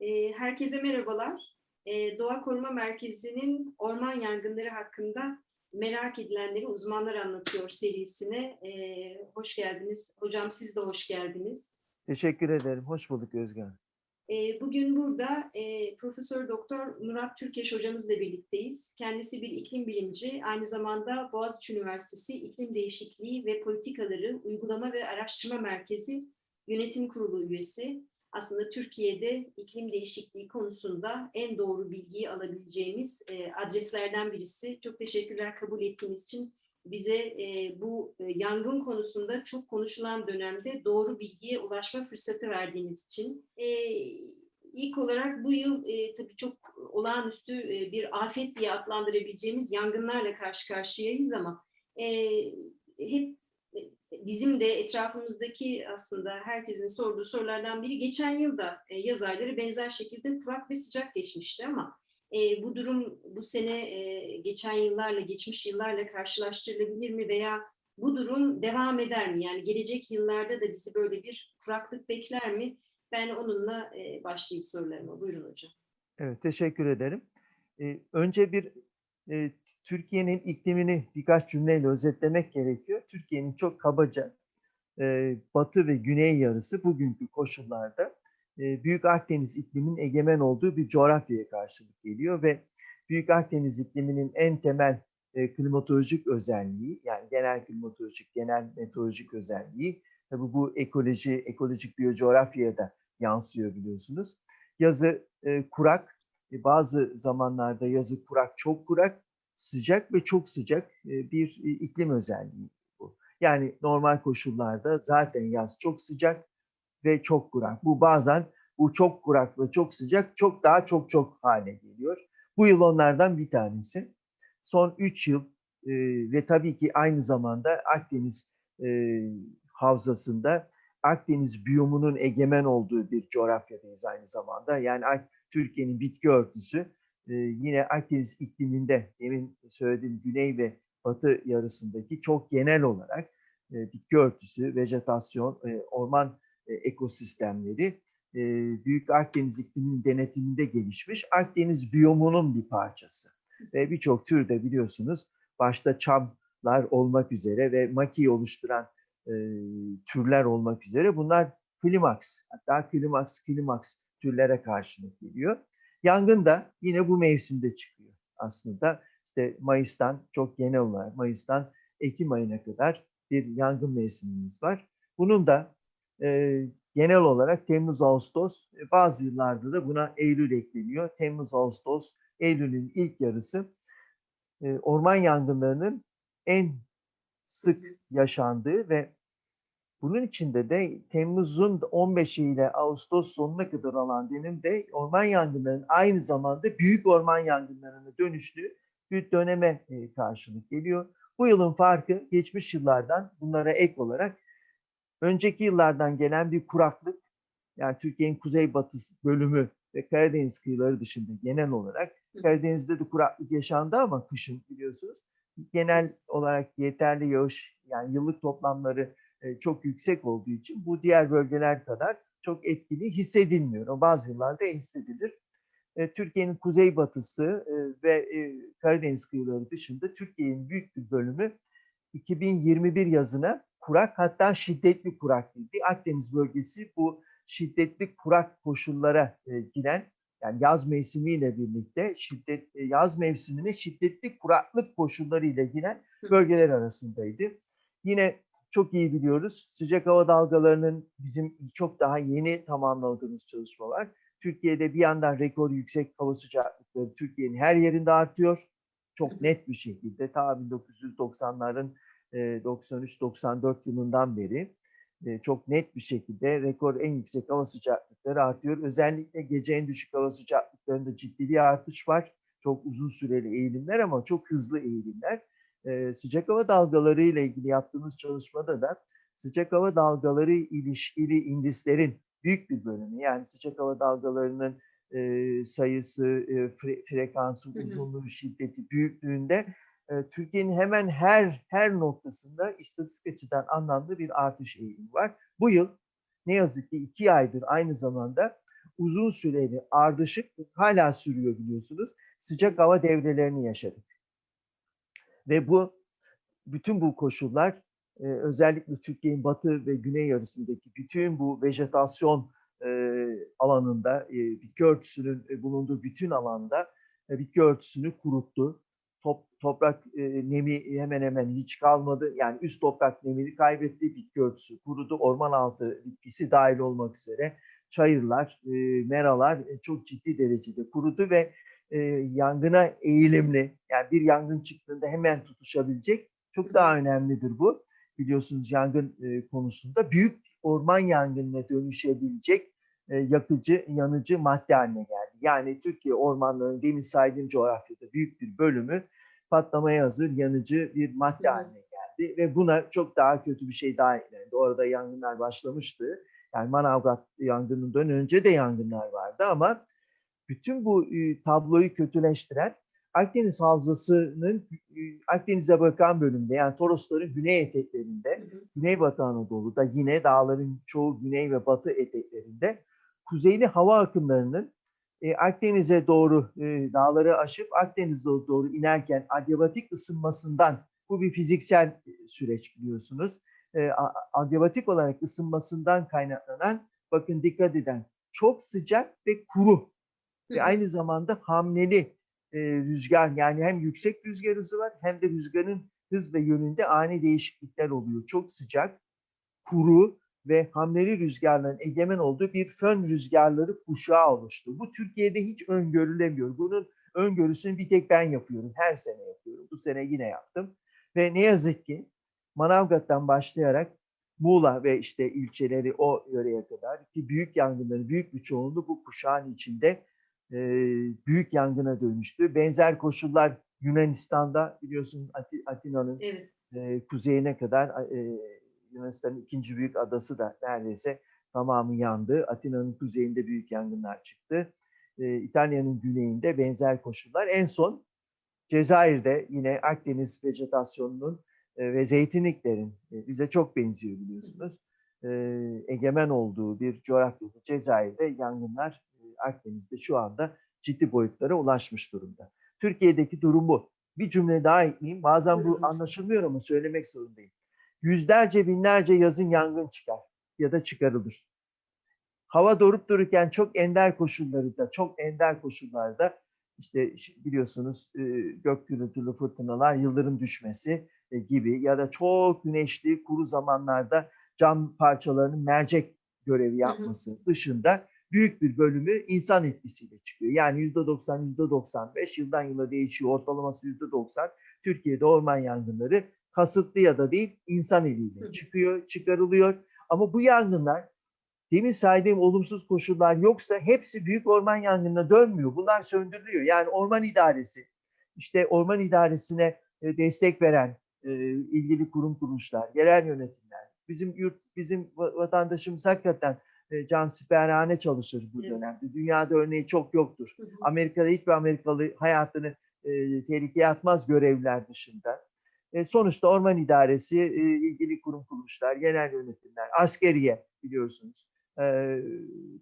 E, herkese merhabalar. E, Doğa Koruma Merkezi'nin orman yangınları hakkında merak edilenleri uzmanlar anlatıyor serisine. E, hoş geldiniz. Hocam siz de hoş geldiniz. Teşekkür ederim. Hoş bulduk Özgen. E, bugün burada e, Profesör Doktor Murat Türkeş hocamızla birlikteyiz. Kendisi bir iklim bilimci, aynı zamanda Boğaziçi Üniversitesi İklim Değişikliği ve Politikaları Uygulama ve Araştırma Merkezi Yönetim Kurulu üyesi. Aslında Türkiye'de iklim değişikliği konusunda en doğru bilgiyi alabileceğimiz e, adreslerden birisi. Çok teşekkürler kabul ettiğiniz için. Bize e, bu e, yangın konusunda çok konuşulan dönemde doğru bilgiye ulaşma fırsatı verdiğiniz için. E, ilk olarak bu yıl e, tabii çok olağanüstü e, bir afet diye adlandırabileceğimiz yangınlarla karşı karşıyayız ama e, hep bizim de etrafımızdaki aslında herkesin sorduğu sorulardan biri geçen yılda e, yaz ayları benzer şekilde kurak ve sıcak geçmişti ama e, bu durum bu sene e, geçen yıllarla geçmiş yıllarla karşılaştırılabilir mi veya bu durum devam eder mi? Yani gelecek yıllarda da bizi böyle bir kuraklık bekler mi? Ben onunla e, başlayayım sorularıma. Buyurun hocam. Evet, teşekkür ederim. Ee, önce bir e, Türkiye'nin iklimini birkaç cümleyle özetlemek gerekiyor. Türkiye'nin çok kabaca e, batı ve güney yarısı bugünkü koşullarda e, Büyük Akdeniz iklimin egemen olduğu bir coğrafyaya karşılık geliyor ve Büyük Akdeniz ikliminin en temel e, klimatolojik özelliği, yani genel klimatolojik, genel meteorolojik özelliği, tabi bu ekoloji, ekolojik biyocoğrafyaya da yansıyor biliyorsunuz. Yazı e, kurak, bazı zamanlarda yazı kurak, çok kurak, sıcak ve çok sıcak e, bir e, iklim özelliği bu. Yani normal koşullarda zaten yaz çok sıcak ve çok kurak. Bu bazen bu çok kurak ve çok sıcak çok daha çok çok hale geliyor. Bu yıl onlardan bir tanesi. Son 3 yıl e, ve tabii ki aynı zamanda Akdeniz e, havzasında Akdeniz biyomunun egemen olduğu bir coğrafyadayız aynı zamanda. Yani Türkiye'nin bitki örtüsü e, yine Akdeniz ikliminde demin söylediğim güney ve batı yarısındaki çok genel olarak e, bitki örtüsü, vejetasyon, e, orman e, ekosistemleri Büyük Akdeniz ikliminin denetiminde gelişmiş Akdeniz biyomunun bir parçası. Ve birçok türde biliyorsunuz başta çamlar olmak üzere ve makiyi oluşturan e, türler olmak üzere bunlar klimaks, hatta klimaks, klimaks türlere karşılık geliyor. Yangın da yine bu mevsimde çıkıyor aslında. İşte Mayıs'tan çok genel olarak Mayıs'tan Ekim ayına kadar bir yangın mevsimimiz var. Bunun da e, genel olarak Temmuz-Ağustos, bazı yıllarda da buna Eylül ekleniyor. Temmuz-Ağustos, Eylül'ün ilk yarısı e, orman yangınlarının en sık yaşandığı ve bunun içinde de Temmuz'un 15'i ile Ağustos sonuna kadar olan dönemde orman yangınlarının aynı zamanda büyük orman yangınlarına dönüştüğü bir döneme e, karşılık geliyor. Bu yılın farkı geçmiş yıllardan bunlara ek olarak önceki yıllardan gelen bir kuraklık, yani Türkiye'nin kuzeybatı bölümü ve Karadeniz kıyıları dışında genel olarak Karadeniz'de de kuraklık yaşandı ama kışın biliyorsunuz. Genel olarak yeterli yağış yani yıllık toplamları çok yüksek olduğu için bu diğer bölgeler kadar çok etkili hissedilmiyor. O bazı yıllarda hissedilir. Türkiye'nin kuzeybatısı ve Karadeniz kıyıları dışında Türkiye'nin büyük bir bölümü 2021 yazına kurak hatta şiddetli kurak değildi. Akdeniz bölgesi bu şiddetli kurak koşullara giren yani yaz mevsimiyle birlikte şiddet yaz mevsimine şiddetli kuraklık koşulları ile giren bölgeler arasındaydı. Yine çok iyi biliyoruz. Sıcak hava dalgalarının bizim çok daha yeni tamamladığımız çalışmalar. Türkiye'de bir yandan rekor yüksek hava sıcaklıkları Türkiye'nin her yerinde artıyor. Çok net bir şekilde ta 1990'ların 93-94 yılından beri çok net bir şekilde rekor en yüksek hava sıcaklıkları artıyor. Özellikle gece en düşük hava sıcaklıklarında ciddi bir artış var. Çok uzun süreli eğilimler ama çok hızlı eğilimler e, sıcak hava dalgaları ile ilgili yaptığımız çalışmada da sıcak hava dalgaları ilişkili indislerin büyük bir bölümü yani sıcak hava dalgalarının e, sayısı, e, fre, frekansı, uzunluğu, şiddeti büyüklüğünde e, Türkiye'nin hemen her her noktasında istatistik açıdan anlamlı bir artış eğilimi var. Bu yıl ne yazık ki iki aydır aynı zamanda uzun süreli ardışık hala sürüyor biliyorsunuz. Sıcak hava devrelerini yaşadık. Ve bu bütün bu koşullar e, özellikle Türkiye'nin batı ve güney yarısındaki bütün bu vejetasyon e, alanında, e, bitki örtüsünün bulunduğu bütün alanda bitki örtüsünü kuruttu. Top, toprak e, nemi hemen hemen hiç kalmadı. Yani üst toprak nemini kaybetti, bitki örtüsü kurudu. Orman altı bitkisi dahil olmak üzere çayırlar, e, meralar e, çok ciddi derecede kurudu ve e, yangına eğilimli, yani bir yangın çıktığında hemen tutuşabilecek çok daha önemlidir bu. Biliyorsunuz yangın e, konusunda büyük orman yangınına dönüşebilecek e, yakıcı, yanıcı madde haline geldi. Yani Türkiye ormanlarının demin saydığım coğrafyada büyük bir bölümü patlamaya hazır yanıcı bir madde haline geldi ve buna çok daha kötü bir şey daha eklendi. Orada yangınlar başlamıştı. Yani Manavgat yangınından önce de yangınlar vardı ama bütün bu e, tabloyu kötüleştiren Akdeniz Havzası'nın e, Akdeniz'e bakan bölümde yani Torosların güney eteklerinde. Güneybatı Anadolu'da yine dağların çoğu güney ve batı eteklerinde kuzeyli hava akımlarının e, Akdeniz'e doğru e, dağları aşıp Akdeniz'e doğru inerken adyabatik ısınmasından bu bir fiziksel süreç biliyorsunuz. E, a- adyabatik olarak ısınmasından kaynaklanan bakın dikkat eden çok sıcak ve kuru ve aynı zamanda hamleli e, rüzgar yani hem yüksek rüzgar hızı var hem de rüzgarın hız ve yönünde ani değişiklikler oluyor. Çok sıcak, kuru ve hamleli rüzgarların egemen olduğu bir fön rüzgarları kuşağı oluştu. Bu Türkiye'de hiç öngörülemiyor. Bunun öngörüsünü bir tek ben yapıyorum. Her sene yapıyorum. Bu sene yine yaptım. Ve ne yazık ki Manavgat'tan başlayarak Muğla ve işte ilçeleri o yöreye kadar ki büyük yangınların büyük bir çoğunluğu bu kuşağın içinde e, büyük yangına dönüştü. Benzer koşullar Yunanistan'da biliyorsun Ati- Atina'nın Evet. e, kuzeyine kadar e, Yunanistan'ın ikinci büyük adası da neredeyse tamamı yandı. Atina'nın kuzeyinde büyük yangınlar çıktı. E, İtalya'nın güneyinde benzer koşullar. En son Cezayir'de yine Akdeniz vejetasyonunun e, ve zeytinliklerin e, bize çok benziyor biliyorsunuz. E, egemen olduğu bir coğrafyada Cezayir'de yangınlar Akdeniz'de şu anda ciddi boyutlara ulaşmış durumda. Türkiye'deki durum bu. Bir cümle daha ekleyeyim. Bazen bu anlaşılmıyor ama söylemek zorundayım. Yüzlerce binlerce yazın yangın çıkar ya da çıkarılır. Hava durup dururken çok ender koşullarda, çok ender koşullarda işte biliyorsunuz gök gürültülü fırtınalar, yıldırım düşmesi e, gibi ya da çok güneşli kuru zamanlarda cam parçalarının mercek görevi yapması dışında büyük bir bölümü insan etkisiyle çıkıyor. Yani %90, %95 yıldan yıla değişiyor. Ortalaması %90. Türkiye'de orman yangınları kasıtlı ya da değil insan eliyle çıkıyor, çıkarılıyor. Ama bu yangınlar demin saydığım olumsuz koşullar yoksa hepsi büyük orman yangınına dönmüyor. Bunlar söndürülüyor. Yani orman idaresi, işte orman idaresine e, destek veren e, ilgili kurum kuruluşlar, yerel yönetimler, bizim yurt, bizim va- vatandaşımız hakikaten cansiperhane çalışır bu dönemde. Dünyada örneği çok yoktur. Amerika'da hiçbir Amerikalı hayatını e, tehlikeye atmaz görevliler dışında. E, sonuçta orman idaresi, e, ilgili kurum kuruluşlar, yerel yönetimler, askeriye biliyorsunuz. e,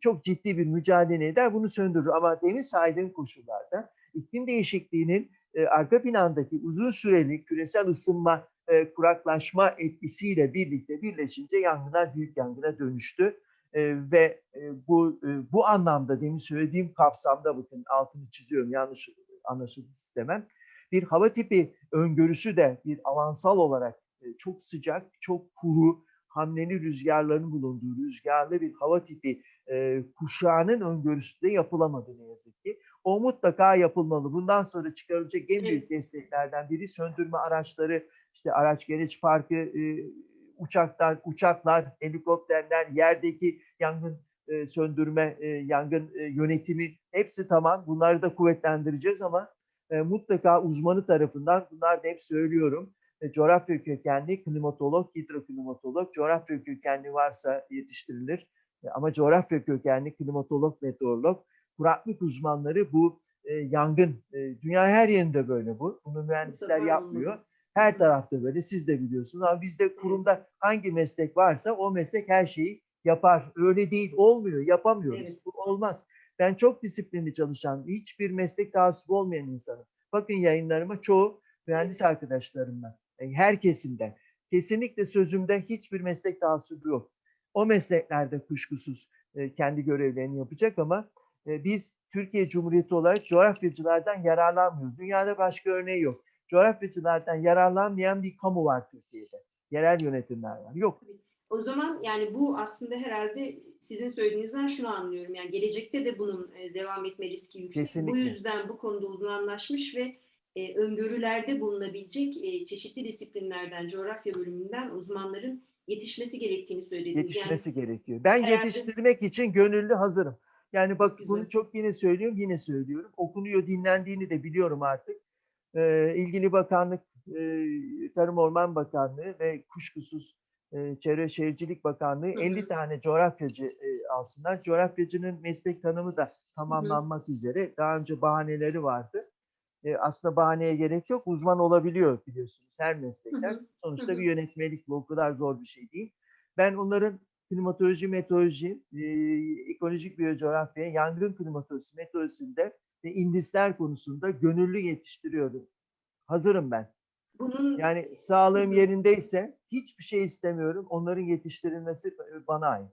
çok ciddi bir mücadele eder, bunu söndürür. Ama demin saydığım koşullarda iklim değişikliğinin e, arka plandaki uzun süreli küresel ısınma, e, kuraklaşma etkisiyle birlikte birleşince yangınlar büyük yangına dönüştü. E, ve e, bu e, bu anlamda demin söylediğim kapsamda bakın altını çiziyorum yanlış anlaşıldı istemem. Bir hava tipi öngörüsü de bir avansal olarak e, çok sıcak, çok kuru, hamleli rüzgarların bulunduğu rüzgarlı bir hava tipi e, kuşağının öngörüsü de yapılamadı ne yazık ki. O mutlaka yapılmalı. Bundan sonra çıkarılacak en büyük desteklerden biri söndürme araçları, işte araç gereç parkı, e, uçaklar, uçaklar, helikopterler, yerdeki yangın e, söndürme, e, yangın e, yönetimi hepsi tamam. Bunları da kuvvetlendireceğiz ama e, mutlaka uzmanı tarafından bunlar da hep söylüyorum. E, coğrafya kökenli klimatolog, hidroklimatolog, coğrafya kökenli varsa yetiştirilir. E, ama coğrafya kökenli klimatolog, meteorolog, kuraklık uzmanları bu e, yangın, e, dünya her yerinde böyle bu. Bunu mühendisler yapmıyor. Her tarafta böyle, siz de biliyorsunuz. Ama bizde kurumda hangi meslek varsa o meslek her şeyi yapar. Öyle değil, olmuyor, yapamıyoruz. Evet. Bu olmaz. Ben çok disiplinli çalışan, hiçbir meslek taassubu olmayan insanım. Bakın yayınlarıma çoğu mühendis arkadaşlarımdan, yani her kesimden. Kesinlikle sözümde hiçbir meslek taassubu yok. O mesleklerde kuşkusuz e, kendi görevlerini yapacak ama e, biz Türkiye Cumhuriyeti olarak coğrafyacılardan yararlanmıyoruz. Dünyada başka örneği yok. Coğrafyacılardan yararlanmayan bir kamu var Türkiye'de. Yerel yönetimler var. Yok. O zaman yani bu aslında herhalde sizin söylediğinizden şunu anlıyorum. Yani gelecekte de bunun e, devam etme riski yüksek. Kesinlikle. Bu yüzden bu konuda uzmanlaşmış ve e, öngörülerde bulunabilecek e, çeşitli disiplinlerden, coğrafya bölümünden uzmanların yetişmesi gerektiğini söylediniz. Yetişmesi gerekiyor. Ben herhalde- yetiştirmek için gönüllü hazırım. Yani bak güzel. bunu çok yine söylüyorum, yine söylüyorum. Okunuyor, dinlendiğini de biliyorum artık. Ee, ilgili bakanlık, e, Tarım Orman Bakanlığı ve kuşkusuz e, Çevre Şehircilik Bakanlığı hı. 50 tane coğrafyacı e, alsınlar. Coğrafyacının meslek tanımı da tamamlanmak üzere. Daha önce bahaneleri vardı. E, aslında bahaneye gerek yok. Uzman olabiliyor biliyorsunuz her meslekten. Hı hı, Sonuçta hı hı. bir yönetmelik bu o kadar zor bir şey değil. Ben onların klimatoloji, meteoroloji, e, ekolojik biyocoğrafya, yangın klimatolojisi, meteorolojisinde ve indisler konusunda gönüllü yetiştiriyorum. Hazırım ben. Bunun Yani sağlığım yerindeyse hiçbir şey istemiyorum. Onların yetiştirilmesi e, bana ait.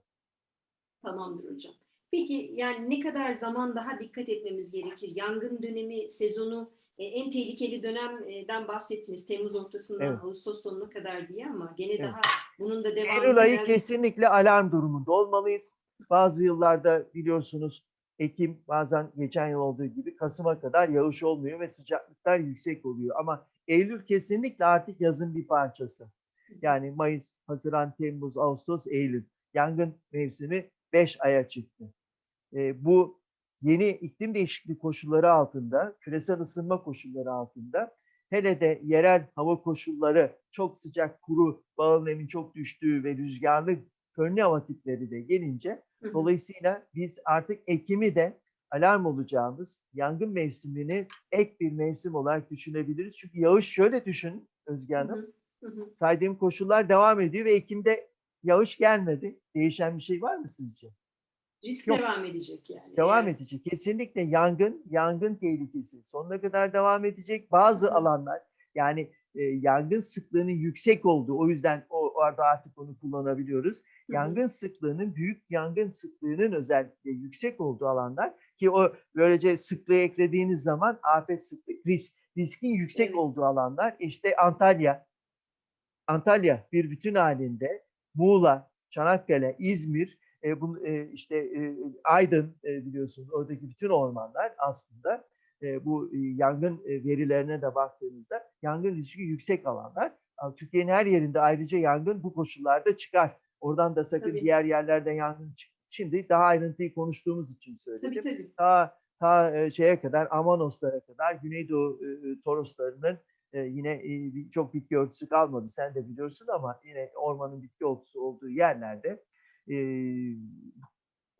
Tamamdır hocam. Peki yani ne kadar zaman daha dikkat etmemiz gerekir? Yangın dönemi, sezonu, e, en tehlikeli dönemden bahsettiniz. Temmuz ortasından Evet. Ağustos sonuna kadar diye ama gene Evet. daha bunun da devamı Eylül ayı kesinlikle alarm durumunda olmalıyız. Bazı yıllarda biliyorsunuz Ekim bazen geçen yıl olduğu gibi Kasım'a kadar yağış olmuyor ve sıcaklıklar yüksek oluyor. Ama Eylül kesinlikle artık yazın bir parçası. Yani Mayıs, Haziran, Temmuz, Ağustos, Eylül. Yangın mevsimi 5 aya çıktı. E, bu yeni iklim değişikliği koşulları altında, küresel ısınma koşulları altında, hele de yerel hava koşulları çok sıcak, kuru, bağıl nemin çok düştüğü ve rüzgarlı körne hava tipleri de gelince. Dolayısıyla biz artık Ekim'i de alarm olacağımız yangın mevsimini ek bir mevsim olarak düşünebiliriz. Çünkü yağış şöyle düşün Özge Hanım, hı, hı saydığım koşullar devam ediyor ve Ekim'de yağış gelmedi. Değişen bir şey var mı sizce? Risk Yok. devam edecek yani. Devam Eğer- edecek. Kesinlikle yangın, yangın tehlikesi sonuna kadar devam edecek. Bazı alanlar yani e, yangın sıklığının yüksek olduğu, o yüzden o orada artık onu kullanabiliyoruz. Yangın sıklığının, büyük yangın sıklığının özellikle yüksek olduğu alanlar ki o böylece sıklığı eklediğiniz zaman afet sıklık, risk, riskin yüksek Evet. olduğu alanlar işte Antalya, Antalya bir bütün halinde, Muğla, Çanakkale, İzmir, e, bu, e, işte e, Aydın e, biliyorsunuz oradaki bütün ormanlar aslında e, bu e, yangın e, verilerine de baktığınızda yangın riski yüksek alanlar. Türkiye'nin her yerinde ayrıca yangın bu koşullarda çıkar. Oradan da sakın Tabii. diğer yerlerden yangın çık. Şimdi daha ayrıntıyı konuştuğumuz için söyledim Tabii tabii. ta ta e, şeye kadar Amanoslara kadar Güneydoğu e, Toroslarının e, yine e, çok bitki örtüsü kalmadı. Sen de biliyorsun ama yine ormanın bitki örtüsü olduğu yerlerde e,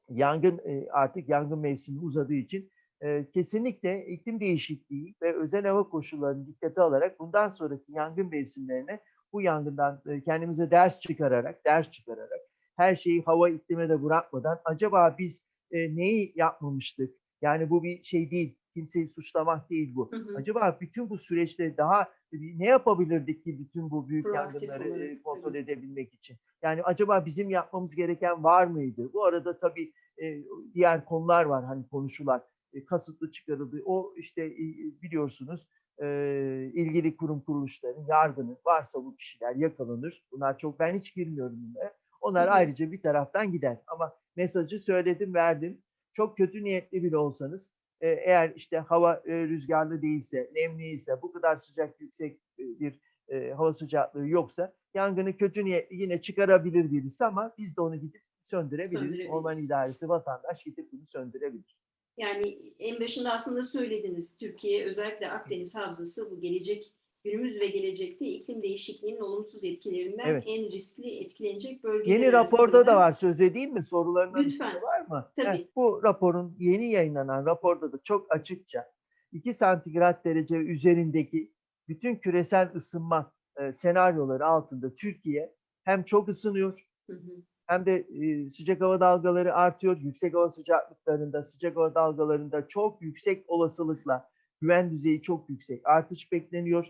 yangın e, artık yangın mevsimi uzadığı için e, kesinlikle iklim değişikliği ve özel hava koşullarını dikkate alarak bundan sonraki yangın mevsimlerine bu yangından e, kendimize ders çıkararak ders çıkararak her şeyi hava iklime de bırakmadan acaba biz e, neyi yapmamıştık? Yani bu bir şey değil. Kimseyi suçlamak değil bu. Hı hı. Acaba bütün bu süreçte daha ne yapabilirdik ki bütün bu büyük Proaktif yangınları olarak, kontrol tabii. edebilmek için? Yani acaba bizim yapmamız gereken var mıydı? Bu arada tabii e, diğer konular var hani konuşulan. E, kasıtlı çıkarıldı. O işte e, biliyorsunuz e, ilgili kurum kuruluşların yargının varsa bu kişiler yakalanır. Bunlar çok ben hiç girmiyorum bunlara. Onlar ayrıca bir taraftan gider. Ama mesajı söyledim, verdim. Çok kötü niyetli bile olsanız e, eğer işte hava e, rüzgarlı değilse, nemliyse, bu kadar sıcak yüksek e, bir e, hava sıcaklığı yoksa yangını kötü niyetli yine çıkarabilir birisi ama biz de onu gidip söndürebiliriz. Söndürebiliriz. Orman idaresi, vatandaş gidip bunu söndürebilir. Yani en başında aslında söylediniz. Türkiye özellikle Akdeniz Havzası bu gelecek günümüz ve gelecekte iklim değişikliğinin olumsuz etkilerinden Evet. en riskli etkilenecek bölgeler Yeni raporda arasında. da var söz edeyim mi? Soruların Lütfen. var mı? Tabii. Heh, bu raporun yeni yayınlanan raporda da çok açıkça 2 santigrat derece üzerindeki bütün küresel ısınma e, senaryoları altında Türkiye hem çok ısınıyor Hı hı. Hem de sıcak hava dalgaları artıyor. Yüksek hava sıcaklıklarında, sıcak hava dalgalarında çok yüksek olasılıkla güven düzeyi çok yüksek. Artış bekleniyor.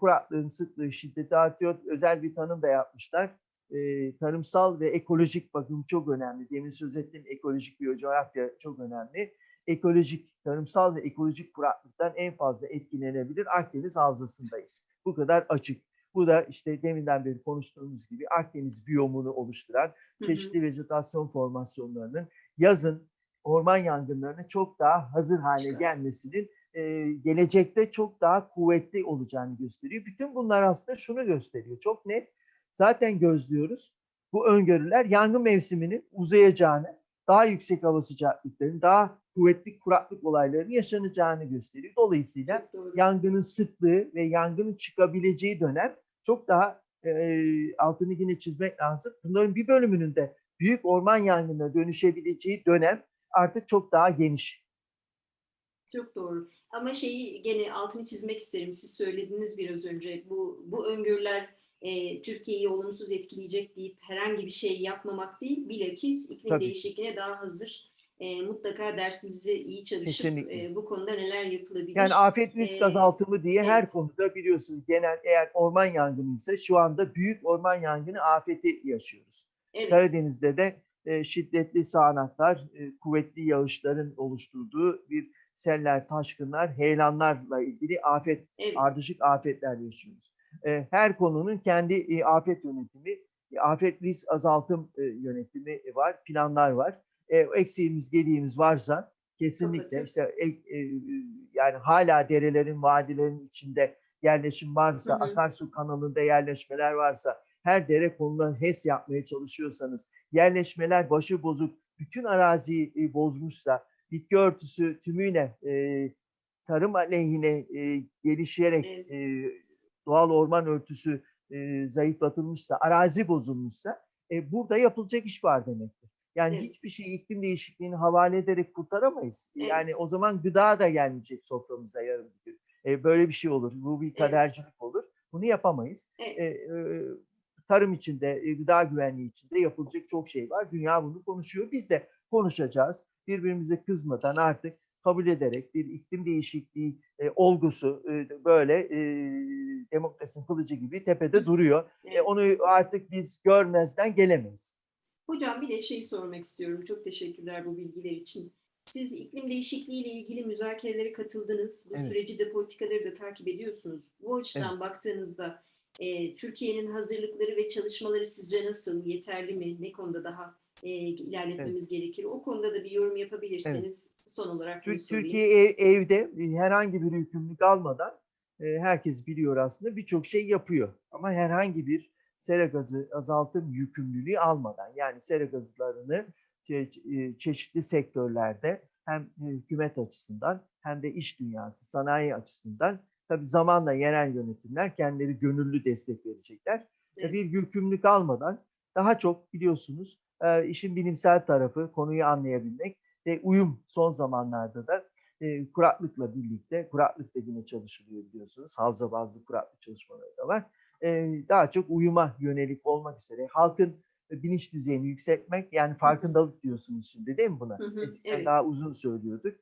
Kuraklığın sıklığı, şiddeti artıyor. Özel bir tanım da yapmışlar. Tarımsal ve ekolojik bakım çok önemli. Demin söz ettiğim ekolojik biyocoğrafya çok önemli. Ekolojik, tarımsal ve ekolojik kuraklıktan en fazla etkilenebilir Akdeniz havzasındayız. Bu kadar açık. Bu da işte deminden beri konuştuğumuz gibi Akdeniz biyomunu oluşturan Hı hı. çeşitli vejetasyon formasyonlarının yazın orman yangınlarına çok daha hazır hale Çıkar. gelmesinin e, gelecekte çok daha kuvvetli olacağını gösteriyor. Bütün bunlar aslında şunu gösteriyor. Çok net. Zaten gözlüyoruz. Bu öngörüler yangın mevsiminin uzayacağını, daha yüksek hava sıcaklıklarının, daha kuvvetli kuraklık olaylarının yaşanacağını gösteriyor. Dolayısıyla yangının sıklığı ve yangının çıkabileceği dönem çok daha e, altını yine çizmek lazım. Bunların bir bölümünün de büyük orman yangınına dönüşebileceği dönem artık çok daha geniş. Çok doğru. Ama şeyi gene altını çizmek isterim. Siz söylediniz biraz önce. Bu bu öngörüler e, Türkiye'yi olumsuz etkileyecek deyip herhangi bir şey yapmamak değil. Bilakis iklim Tabii değişikliğine daha hazır. E, mutlaka dersimizi iyi çalışıp Kesinlikle. e, bu konuda neler yapılabilir? Yani afet risk Ee, azaltımı diye her evet. konuda biliyorsunuz genel eğer orman yangını ise şu anda büyük orman yangını afeti yaşıyoruz. evet. Karadeniz'de de e, şiddetli sağanaklar, e, kuvvetli yağışların oluşturduğu bir seller, taşkınlar, heyelanlarla ilgili afet, evet. ardışık afetler yaşıyoruz. E, her konunun kendi e, afet yönetimi, e, afet risk azaltım e, yönetimi var, planlar var. E, eksiğimiz, gediğimiz varsa kesinlikle işte e, e, yani hala derelerin, vadilerin içinde yerleşim varsa, Hı hı. akarsu kanalında yerleşmeler varsa, her dere konuna HES yapmaya çalışıyorsanız, yerleşmeler başı bozuk, bütün araziyi e, bozmuşsa, bitki örtüsü tümüyle e, tarım aleyhine e, gelişerek Evet. e, doğal orman örtüsü e, zayıflatılmışsa, arazi bozulmuşsa e, burada yapılacak iş var demektir. Yani Evet. hiçbir şeyi iklim değişikliğini havale ederek kurtaramayız. Evet. Yani o zaman gıda da gelmeyecek soframıza yarın bir gün. E, böyle bir şey olur. Bu bir kadercilik olur. Bunu yapamayız. Evet. E, e, tarım içinde, e, gıda güvenliği içinde yapılacak çok şey var. Dünya bunu konuşuyor. Biz de konuşacağız. Birbirimize kızmadan artık kabul ederek bir iklim değişikliği e, olgusu e, böyle e, demokrasinin kılıcı gibi tepede duruyor. E, Evet. onu artık biz görmezden gelemeyiz. Hocam bir de şey sormak istiyorum. Çok teşekkürler bu bilgiler için. Siz iklim değişikliği ile ilgili müzakerelere katıldınız. Bu Evet. süreci de politikaları da takip ediyorsunuz. Bu açıdan baktığınızda e, Türkiye'nin hazırlıkları ve çalışmaları sizce nasıl? Yeterli mi? Ne konuda daha e, ilerletmemiz gerekir? O konuda da bir yorum yapabilirseniz son olarak Tür-. Türkiye ev- evde herhangi bir yükümlülük almadan e, herkes biliyor aslında birçok şey yapıyor. Ama herhangi bir sera gazı azaltım yükümlülüğü almadan yani sera gazlarını e, çeşitli sektörlerde hem hükümet açısından hem de iş dünyası, sanayi açısından tabii zamanla yerel yönetimler kendileri gönüllü destek verecekler. Evet. Bir yükümlülük almadan daha çok biliyorsunuz e, işin bilimsel tarafı, konuyu anlayabilmek ve uyum son zamanlarda da e, kuraklıkla birlikte, kuraklık da yine çalışılıyor biliyorsunuz. Havza bazlı kuraklık çalışmaları da var. Daha çok uyuma yönelik olmak üzere halkın e, bilinç düzeyini yükseltmek yani farkındalık diyorsunuz şimdi değil mi buna? Hı hı, Eskiden evet. daha uzun söylüyorduk.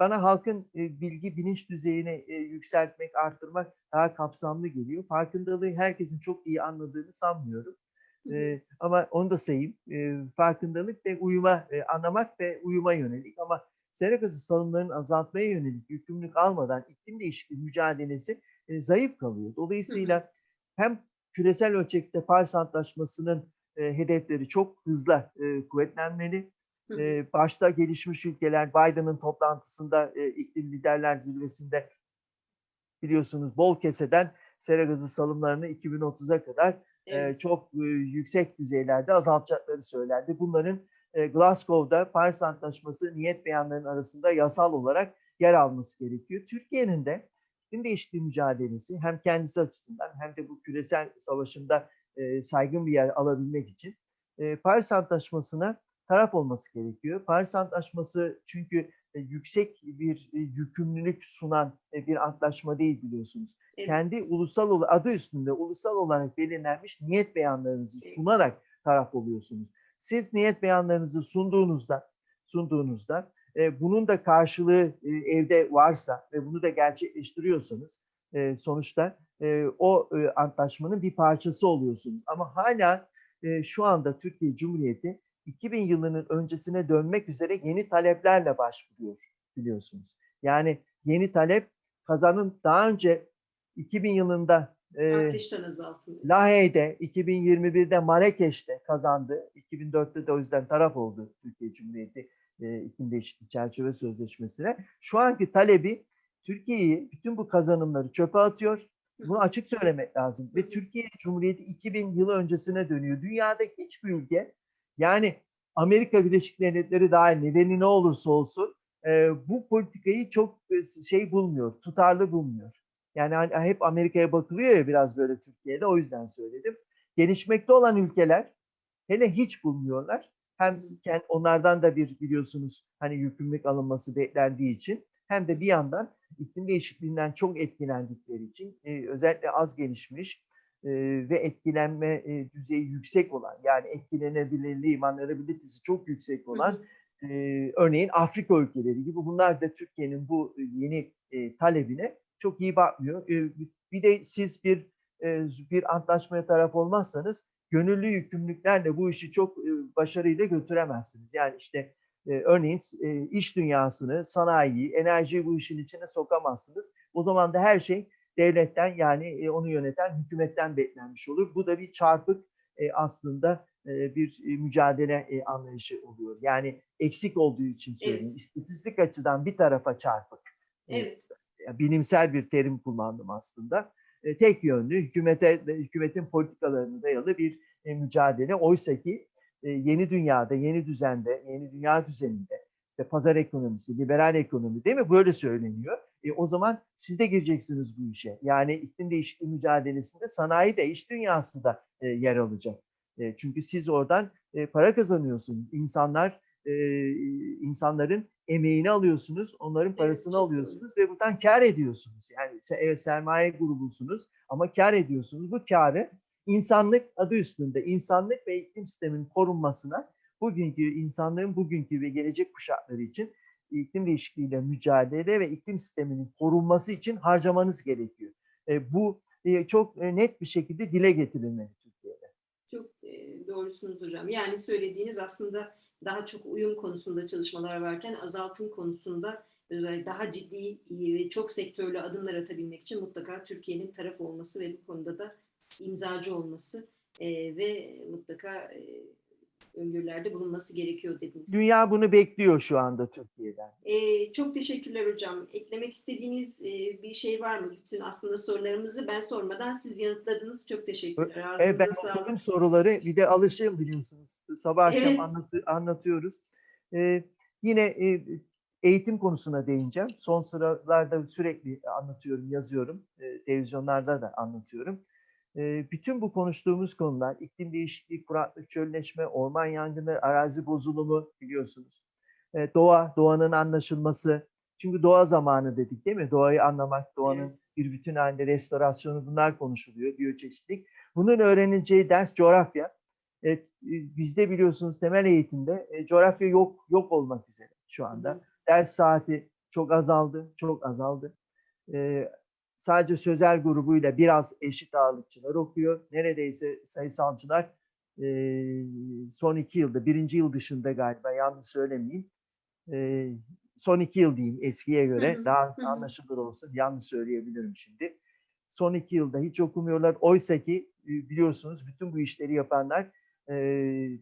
Bana halkın bilgi, bilinç düzeyini yükseltmek, arttırmak daha kapsamlı geliyor. Farkındalığı herkesin çok iyi anladığını sanmıyorum. Hı hı. Ama onu da sayayım. Farkındalık ve uyuma, anlamak ve uyuma yönelik. Ama sera gazı salımlarının azaltmaya yönelik yükümlülük almadan iklim değişikliği mücadelesi zayıf kalıyor. Dolayısıyla hem küresel ölçekte Paris Antlaşması'nın e, hedefleri çok hızlı e, kuvvetlenmeli. E, başta gelişmiş ülkeler Biden'ın toplantısında e, iklim liderler zirvesinde biliyorsunuz bol keseden sera gazı salımlarını 2030'a kadar Evet. e, çok e, yüksek düzeylerde azaltacakları söylendi. Bunların e, Glasgow'da Paris Antlaşması niyet beyanlarının arasında yasal olarak yer alması gerekiyor. Türkiye'nin de iklim değişikliği mücadelesi hem kendisi açısından hem de bu küresel savaşında e, saygın bir yer alabilmek için e, Paris Antlaşması'na taraf olması gerekiyor. Paris Antlaşması çünkü e, yüksek bir e, yükümlülük sunan e, bir antlaşma değil biliyorsunuz. Evet. Kendi ulusal adı üstünde ulusal olarak belirlenmiş niyet beyanlarınızı sunarak taraf oluyorsunuz. Siz niyet beyanlarınızı sunduğunuzda sunduğunuzda e, bunun da karşılığı e, evde varsa ve bunu da gerçekleştiriyorsanız e, sonuçta e, o e, antlaşmanın bir parçası oluyorsunuz. Ama hala e, şu anda Türkiye Cumhuriyeti 2000 yılının öncesine dönmek üzere yeni taleplerle başvuruyor biliyorsunuz. Yani yeni talep kazanın daha önce 2000 yılında e. Lahey'de, 2021'de Marrakeş'te kazandı. 2004'te de o yüzden taraf oldu Türkiye Cumhuriyeti e, İklim Değişikliği Çerçeve Sözleşmesi'ne. Şu anki talebi Türkiye'yi bütün bu kazanımları çöpe atıyor. Bunu açık söylemek lazım. Ve Türkiye Cumhuriyeti 2000 yılı öncesine dönüyor. Dünyada hiçbir ülke yani Amerika Birleşik Devletleri dahil nedeni ne olursa olsun e, bu politikayı çok e, şey bulmuyor, tutarlı bulmuyor. Yani hani hep Amerika'ya bakılıyor ya biraz böyle Türkiye'de o yüzden söyledim. Gelişmekte olan ülkeler hele hiç bulmuyorlar. Hem onlardan da bir biliyorsunuz hani yükümlülük alınması beklendiği için hem de bir yandan iklim değişikliğinden çok etkilendikleri için e, özellikle az gelişmiş e, ve etkilenme e, düzeyi yüksek olan yani etkilenebilirliği, vulnerability'si çok yüksek olan e, örneğin Afrika ülkeleri gibi bunlar da Türkiye'nin bu yeni e, talebine çok iyi bakmıyor. E, bir de siz bir e, bir antlaşmaya taraf olmazsanız gönüllü yükümlülüklerle bu işi çok e, başarıyla götüremezsiniz. Yani işte e, örneğin e, iş dünyasını, sanayiyi, enerjiyi bu işin içine sokamazsınız. O zaman da her şey devletten yani onu yöneten hükümetten beklenmiş olur. Bu da bir çarpık aslında bir mücadele anlayışı oluyor. Yani eksik olduğu için söyleyeyim. Evet. İstatistik açıdan bir tarafa çarpık. Evet. bilimsel bir terim kullandım aslında. E, tek yönlü hükümete hükümetin politikalarına dayalı bir e, mücadele. Oysa ki e, yeni dünyada, yeni düzende, yeni dünya düzeninde işte pazar ekonomisi, liberal ekonomi değil mi? Böyle söyleniyor. E, o zaman siz de gireceksiniz bu işe. Yani iklim değişikliği mücadelesinde sanayi de, iş dünyası da e, yer alacak. E, çünkü siz oradan e, para kazanıyorsunuz. İnsanlar, e, insanların emeğini alıyorsunuz, onların parasını doğru. alıyorsunuz ve buradan kar ediyorsunuz. Yani se- evet sermaye grubusunuz ama kar ediyorsunuz. Bu karı insanlık adı üstünde insanlık ve iklim sisteminin korunmasına bugünkü insanlığın bugünkü ve gelecek kuşakları için iklim değişikliğiyle mücadele ve iklim sisteminin korunması için harcamanız gerekiyor. E, bu e, çok e, net bir şekilde dile getirilmeli Türkiye'de. Çok e, doğrusunuz hocam. Yani söylediğiniz aslında daha çok uyum konusunda çalışmalar varken azaltım konusunda özellikle daha ciddi ve çok sektörlü adımlar atabilmek için mutlaka Türkiye'nin taraf olması ve bu konuda da imzacı olması ve mutlaka öngörülerde bulunması gerekiyor dediniz. Dünya bunu bekliyor şu anda Türkiye'den. E, çok teşekkürler hocam. Eklemek istediğiniz e, bir şey var mı? Bütün aslında sorularımızı ben sormadan siz yanıtladınız. Çok teşekkürler. Ağzınıza Evet ben sağlık. soruları. Bir de alışığım biliyorsunuz. Sabah akşam Evet. anlatı- anlatıyoruz. Ee, yine e, eğitim konusuna değineceğim. Son sıralarda sürekli anlatıyorum, yazıyorum. E, televizyonlarda da anlatıyorum. E, bütün bu konuştuğumuz konular, iklim değişikliği, kuraklık, çölleşme, orman yangını, arazi bozulumu biliyorsunuz. E, doğa, doğanın anlaşılması. Çünkü doğa zamanı dedik değil mi? Doğayı anlamak, doğanın Evet. bir bütün halinde restorasyonu bunlar konuşuluyor, biyoçeşitlik. Bunun öğrenileceği ders coğrafya. Evet, e, bizde biliyorsunuz temel eğitimde e, coğrafya yok yok olmak üzere şu anda. Ders saati çok azaldı, çok azaldı. E, sadece sözel grubuyla biraz eşit ağırlıkçılar okuyor. Neredeyse sayısalcılar e, son iki yılda, birinci yıl dışında galiba yanlış söylemeyeyim. E, son iki yıl diyeyim eskiye göre Hı hı, daha hı anlaşılır olsun. Yanlış söyleyebilirim şimdi. Son iki yılda hiç okumuyorlar. Oysa ki biliyorsunuz bütün bu işleri yapanlar e,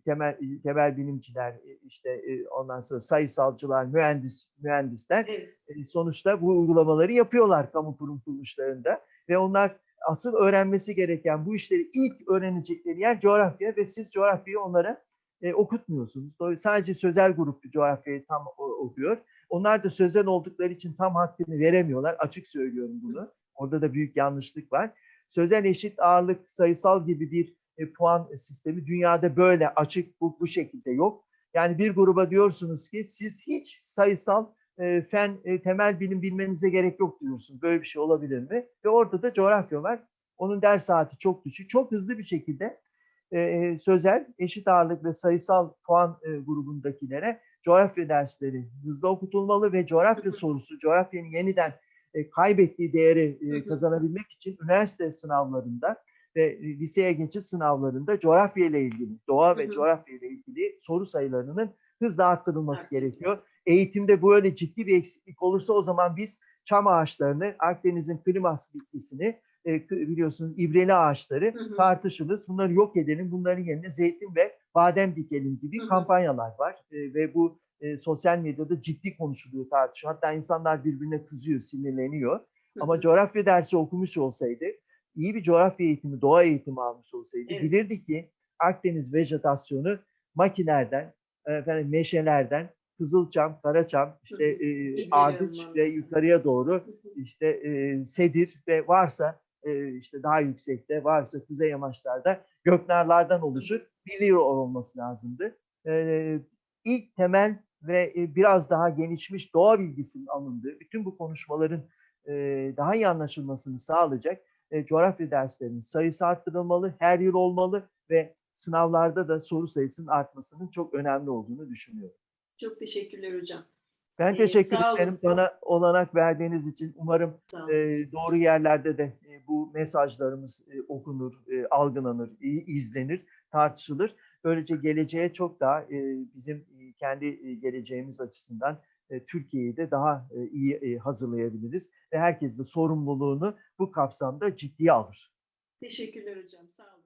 temel temel bilimciler, işte e, ondan sonra sayısalcılar, mühendis mühendisler e, sonuçta bu uygulamaları yapıyorlar kamu kurum kuruluşlarında ve onlar asıl öğrenmesi gereken bu işleri ilk öğrenecekleri yer coğrafya ve siz coğrafyayı onlara e, okutmuyorsunuz. Dolayısıyla sadece sözel grup coğrafyayı tam okuyor. Onlar da sözel oldukları için tam hakkını veremiyorlar. Açık söylüyorum bunu. Orada da büyük yanlışlık var. Sözel eşit ağırlık sayısal gibi bir e, puan sistemi dünyada böyle açık bu, bu şekilde yok. Yani bir gruba diyorsunuz ki siz hiç sayısal e, fen e, temel bilim bilmenize gerek yok diyorsun. Böyle bir şey olabilir mi? Ve orada da coğrafya var. Onun ders saati çok düşük. Çok hızlı bir şekilde e, sözel, eşit ağırlık ve sayısal puan e, grubundakilere coğrafya dersleri hızlı okutulmalı ve coğrafya sorusu, coğrafyanın yeniden e, kaybettiği değeri e, kazanabilmek için üniversite sınavlarında ve liseye geçiş sınavlarında coğrafya ile ilgili, doğa ve coğrafya ile ilgili soru sayılarının hızla arttırılması gerekiyor. Eğitimde böyle ciddi bir eksiklik olursa o zaman biz çam ağaçlarını, Akdeniz'in klimas bitkisini, e, biliyorsunuz ibreli ağaçları Hı hı. tartışılır. Bunları yok edelim. Bunların yerine zeytin ve badem dikelim gibi Hı hı. kampanyalar var. E, ve bu e, sosyal medyada ciddi konuşuluyor, tartışıyor. Hatta insanlar birbirine kızıyor, sinirleniyor. Hı Ama coğrafya dersi okumuş olsaydı, iyi bir coğrafya eğitimi, doğa eğitimi almış olsaydı Evet. bilirdi ki Akdeniz vejetasyonu makinerden, efendim meşelerden, Kızılçam, Karaçam, işte e, ardıç ve yukarıya doğru işte e, sedir ve varsa e, işte daha yüksekte varsa kuzey yamaçlarda göknarlardan oluşur. Biliyor olması lazımdı. E, ilk temel ve e, biraz daha gelişmiş doğa bilgisinin alındığı, bütün bu konuşmaların e, daha iyi anlaşılmasını sağlayacak e, coğrafya derslerinin sayısı arttırılmalı, her yıl olmalı ve sınavlarda da soru sayısının artmasının çok önemli olduğunu düşünüyorum. Çok teşekkürler hocam. Ben Ee, teşekkür olun. ederim bana olanak verdiğiniz için. Umarım e, doğru yerlerde de e, bu mesajlarımız e, okunur, e, algılanır, i- izlenir, tartışılır. Böylece geleceğe çok daha e, bizim e, kendi e, geleceğimiz açısından e, Türkiye'yi de daha e, iyi e, hazırlayabiliriz ve herkes de sorumluluğunu bu kapsamda ciddiye alır. Teşekkürler hocam. Sağ olun.